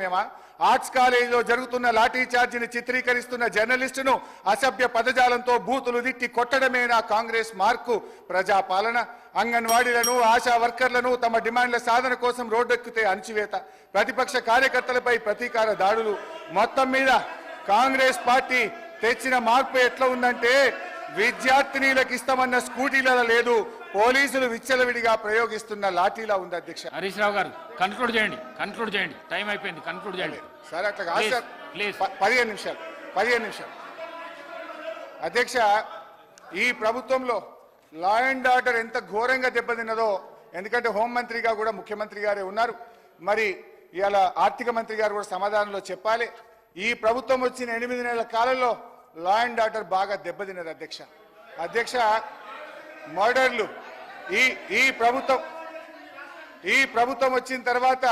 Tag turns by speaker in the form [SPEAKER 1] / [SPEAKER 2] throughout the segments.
[SPEAKER 1] మేమా ఆర్ట్స్ కాలేజీలో జరుగుతున్న లాఠీ చార్జిని చిత్రీకరిస్తున్న జర్నలిస్టును అసభ్య పదజాలంతో బూతులు తిట్టి కొట్టడమేనా కాంగ్రెస్ మార్కు. ప్రజాపాలన అంగన్వాడీలను ఆశా వర్కర్లను తమ డిమాండ్ల సాధన కోసం రోడ్డెక్కితే అణచివేత. ప్రతిపక్ష కార్యకర్తలపై ప్రతీకార దాడులు. మొత్తం మీద కాంగ్రెస్ పార్టీ తెచ్చిన మార్పు ఎట్లా ఉందంటే విద్యార్థినీలకు ఇస్తామన్న స్కూటీలలో లేదు పోలీసులు విచ్చలవిడిగా ప్రయోగిస్తున్న లాఠీలా ఉంది అధ్యక్ష.
[SPEAKER 2] హరీష్ రావు గారు కన్క్లూడ్ చేయండి కన్క్లూడ్ చేయండి. టైం అయిపోయింది కన్క్లూడ్ చేయండి.
[SPEAKER 1] సరే అట్లా కాదు సార్. ప- పదిహేను నిమిషాలు పదిహేను నిమిషాలు. అధ్యక్ష ఈ ప్రభుత్వంలో లా అండ్ ఆర్డర్ ఎంత ఘోరంగా దెబ్బతిన్నదో ఎందుకంటే హోంమంత్రిగా కూడా ముఖ్యమంత్రి గారే ఉన్నారు. మరి ఇవాళ ఆర్థిక మంత్రి గారు కూడా సమాధానంలో చెప్పాలి. ఈ ప్రభుత్వం వచ్చిన ఎనిమిది నెలల కాలంలో లా అండ్ ఆర్డర్ బాగా దెబ్బతిన్నది అధ్యక్ష. అధ్యక్ష మర్డర్లు. ఈ ఈ ప్రభుత్వం ఈ ప్రభుత్వం వచ్చిన తర్వాత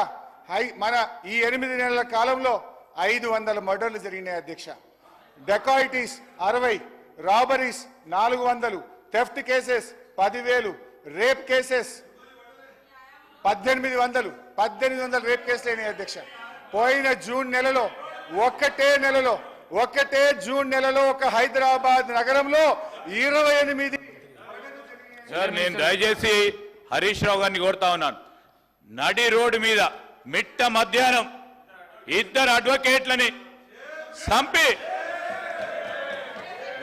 [SPEAKER 1] హై మన ఈ ఎనిమిది నెలల కాలంలో ఐదు వందల మర్డర్లు జరిగినాయి అధ్యక్ష. డెకాయిటీస్ అరవై రాబరీస్ నాలుగు వందలు థెఫ్ట్ కేసెస్ పదివేలు రేప్ కేసెస్ పద్దెనిమిది వందలు పద్దెనిమిది వందల రేప్ కేసులు అయినాయి అధ్యక్ష. పోయిన జూన్ నెలలో ఒక్కటే నెలలో ఒకటే జూన్ నెలలో ఒక హైదరాబాద్ నగరంలో ఇరవై ఎనిమిది
[SPEAKER 3] సార్ నేను దయచేసి హరీష్ రావు గారిని కోరుతా ఉన్నాను. నడి రోడ్డు మీద మిట్ట మధ్యాహ్నం ఇద్దరు అడ్వకేట్లని చంపి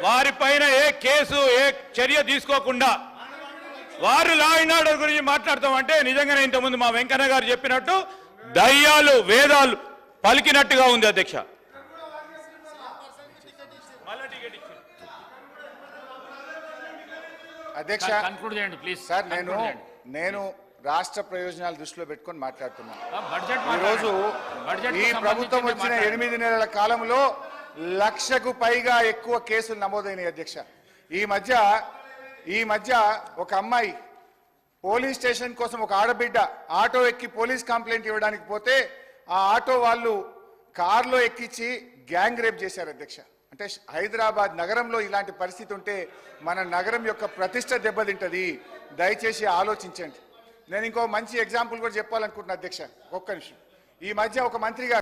[SPEAKER 3] వారిపైన ఏ కేసు ఏ చర్య తీసుకోకుండా వారు లా అండ్ ఆర్డర్ గురించి మాట్లాడతామంటే నిజంగానే ఇంతకుముందు మా వెంకన్న గారు చెప్పినట్టు దయ్యాలు వేదాలు పలికినట్టుగా ఉంది అధ్యక్ష.
[SPEAKER 1] అధ్యక్ష
[SPEAKER 2] కన్క్లూడ్ చేయండి ప్లీజ్
[SPEAKER 1] సార్ నేను నేను రాష్ట్ర ప్రయోజనాలు దృష్టిలో పెట్టుకొని మాట్లాడుతున్నాను
[SPEAKER 2] బడ్జెట్
[SPEAKER 1] ఈ రోజు
[SPEAKER 2] బడ్జెట్
[SPEAKER 1] ఈ ప్రభుత్వం వచ్చిన ఎనిమిది నెలల కాలంలో లక్షకు పైగా ఎక్కువ కేసులు నమోదైనాయి అధ్యక్ష. ఈ మధ్య ఈ మధ్య ఒక అమ్మాయి పోలీస్ స్టేషన్ కోసం ఒక ఆడబిడ్డ ఆటో ఎక్కి పోలీస్ కంప్లైంట్ ఇవ్వడానికి పోతే ఆ ఆటో వాళ్ళు కారులో ఎక్కించి గ్యాంగ్ రేప్ చేశారు అధ్యక్ష. అంటే హైదరాబాద్ నగరంలో ఇలాంటి పరిస్థితి ఉంటే మన నగరం యొక్క ప్రతిష్ట దెబ్బతింటది. దయచేసి ఆలోచించండి. నేను ఇంకో మంచి ఎగ్జాంపుల్ కూడా చెప్పాలనుకుంటున్నా అధ్యక్ష. ఒక్క నిమిషం. ఈ మధ్య ఒక మంత్రి